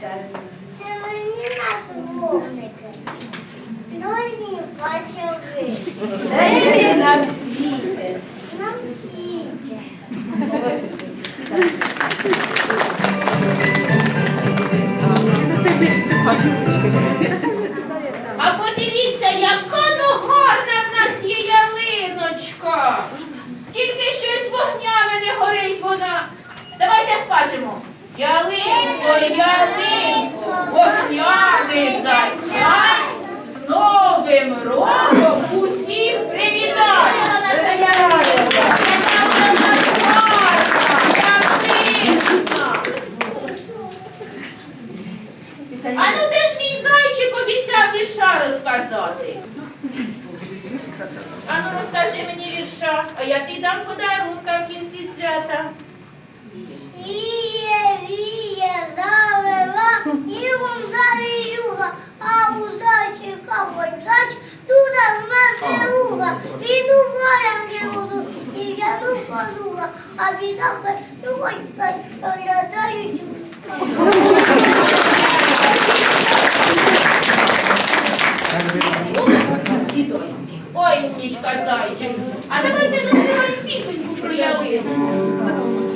Це мені насмовники. Дольні бачили. Дай нам світи. Нам світи. А подивіться, яка ну гарна в нас є ялиночка. Скільки щось вогнями не горить вона. Давайте скажемо. Ялинко, ялинко, вогняний засядь, з Новим роком усіх привітай! А ну де ж мій зайчик обіцяв вірша розказати? А ну розкажи мені вірша, а я ти дам подай. дідою. Ой, умнічка зайчик, а давай давайте заспіваємо пісеньку про ялинку.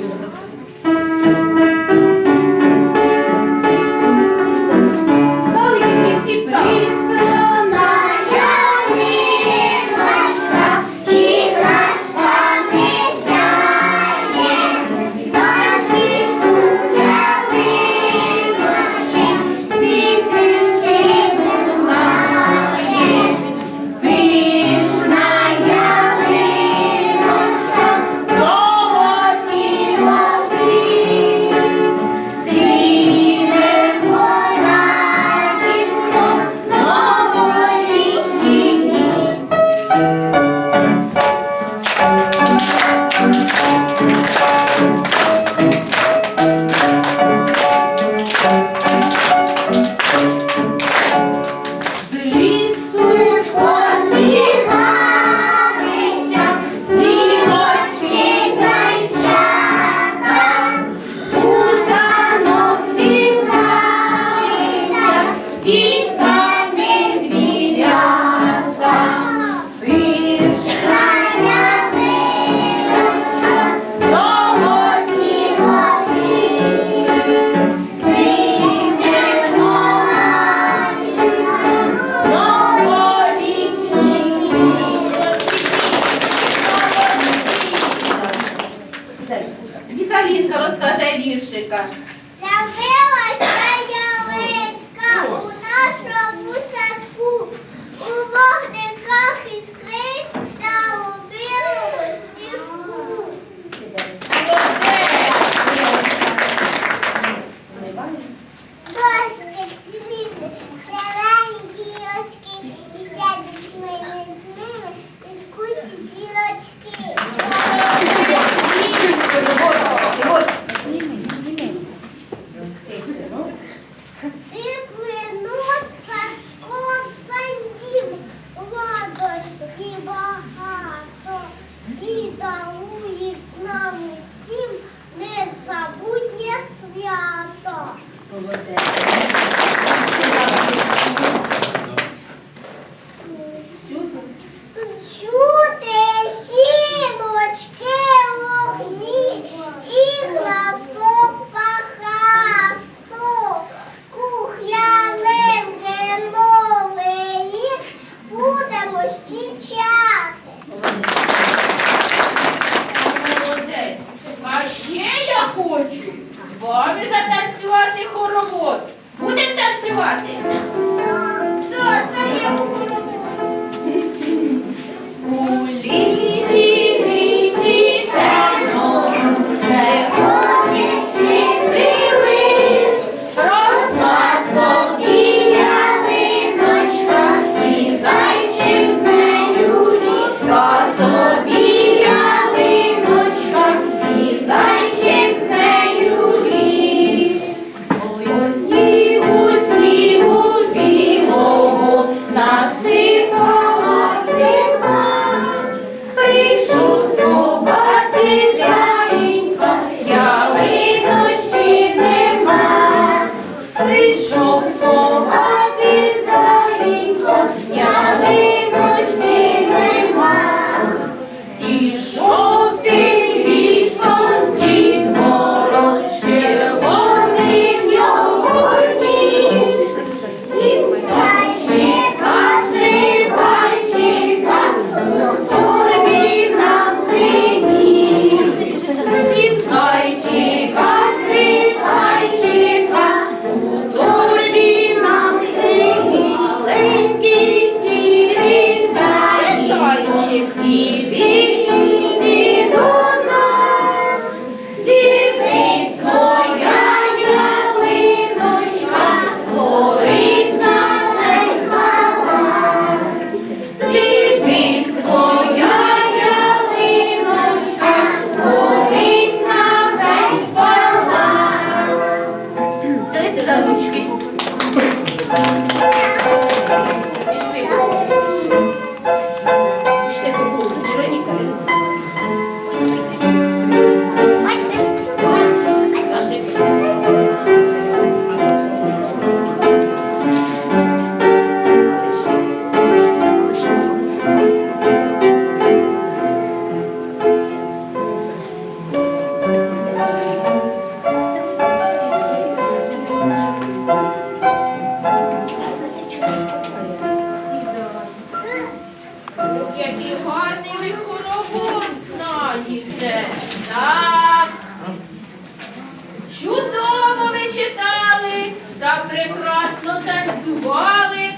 Чудово ви читали та прекрасно танцювали.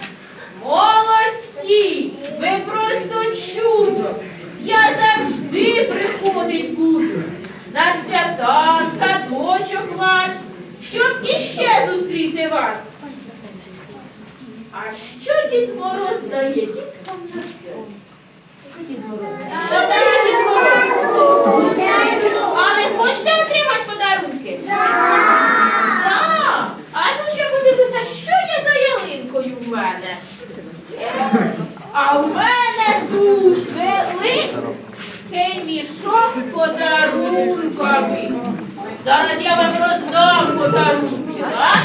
Молодці! Ви просто чудо! Я завжди приходить буду. На свята, садочок ваш, щоб іще зустріти вас. А що дід Мороз дає? Дід Мороз? Що А в мене тут великий мішок з подарунками. Зараз я вам роздам подарунки, так?